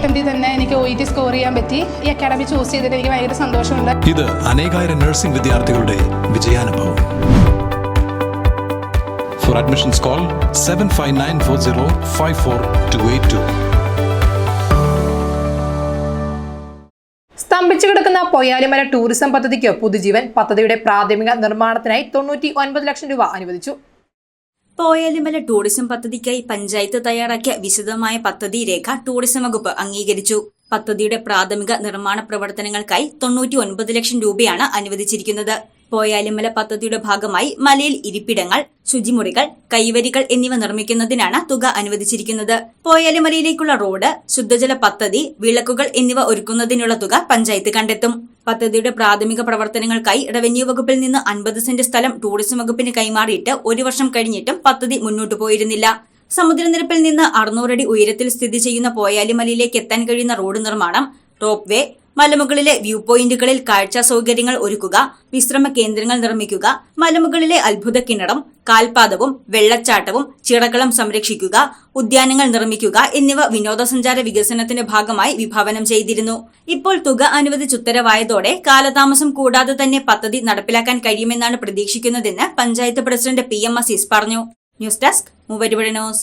അറ്റംപ്റ്റിൽ തന്നെ എനിക്ക് O E T score ചെയ്യാൻ പറ്റി. ഈ അക്കാഡമി ചൂസ് ചെയ്തിട്ട് എനിക്ക് ഭയങ്കര സന്തോഷമുണ്ട്. ഇത് അനേകായിരം നഴ്സിംഗ് വിദ്യാർത്ഥികളുടെ വിജയാനുഭവം. For admissions call seven five nine four zero five four two eight two സ്തംഭിച്ചു കിടക്കുന്ന പൊയ്യാലിമല ടൂറിസം പദ്ധതിക്ക് പുതുജീവൻ പദ്ധതിയുടെ പ്രാഥമിക നിർമ്മാണത്തിനായി തൊണ്ണൂറ്റി ഒൻപത് ലക്ഷം രൂപ അനുവദിച്ചു. പോയാലിമല ടൂറിസം പദ്ധതിക്കായി പഞ്ചായത്ത് തയ്യാറാക്കിയ വിശദമായ പദ്ധതി രേഖ ടൂറിസം വകുപ്പ് അംഗീകരിച്ചു. പദ്ധതിയുടെ പ്രാഥമിക നിർമ്മാണ പ്രവർത്തനങ്ങൾക്കായി തൊണ്ണൂറ്റി ഒൻപത് ലക്ഷം രൂപയാണ് അനുവദിച്ചിരിക്കുന്നത്. പോയാലിമല പദ്ധതിയുടെ ഭാഗമായി മലയിൽ ഇരിപ്പിടങ്ങൾ ശുചിമുറികൾ കൈവരികൾ എന്നിവ നിർമ്മിക്കുന്നതിനാണ് തുക അനുവദിച്ചിരിക്കുന്നത്. പോയാലിമലയിലേക്കുള്ള റോഡ് ശുദ്ധജല പദ്ധതി വിളക്കുകൾ എന്നിവ ഒരുക്കുന്നതിനുള്ള തുക പഞ്ചായത്ത് കണ്ടെത്തും. പദ്ധതിയുടെ പ്രാഥമിക പ്രവർത്തനങ്ങൾക്കായി റവന്യൂ വകുപ്പിൽ നിന്ന് അൻപത് സെന്റ് സ്ഥലം ടൂറിസം വകുപ്പിന് കൈമാറിയിട്ട് ഒരു വർഷം കഴിഞ്ഞിട്ടും പദ്ധതി മുന്നോട്ട് പോയിരുന്നില്ല. സമുദ്രനിരപ്പിൽ നിന്ന് അറുന്നൂറടി ഉയരത്തിൽ സ്ഥിതി ചെയ്യുന്ന പോയാലിമലയിലേക്ക് എത്താൻ കഴിയുന്ന റോഡ് നിർമ്മാണം റോപ്പ് വേ മലമുകളിലെ വ്യൂ പോയിന്റുകളിൽ കാഴ്ചാ സൗകര്യങ്ങൾ ഒരുക്കുക വിശ്രമ കേന്ദ്രങ്ങൾ നിർമ്മിക്കുക മലമുകളിലെ അത്ഭുത കിണറും കാൽപാദവും വെള്ളച്ചാട്ടവും ചിറകളം സംരക്ഷിക്കുക ഉദ്യാനങ്ങൾ നിർമ്മിക്കുക എന്നിവ വിനോദസഞ്ചാര വികസനത്തിന്റെ ഭാഗമായി വിഭാവനം ചെയ്തിരുന്നു. ഇപ്പോൾ തുക അനുവദിച്ചുത്തരവായതോടെ കാലതാമസം കൂടാതെ തന്നെ പദ്ധതി നടപ്പിലാക്കാൻ കഴിയുമെന്നാണ് പ്രതീക്ഷിക്കുന്നതെന്ന് panchayat president P M Aziz പറഞ്ഞു. News desk Muvattupuzha news.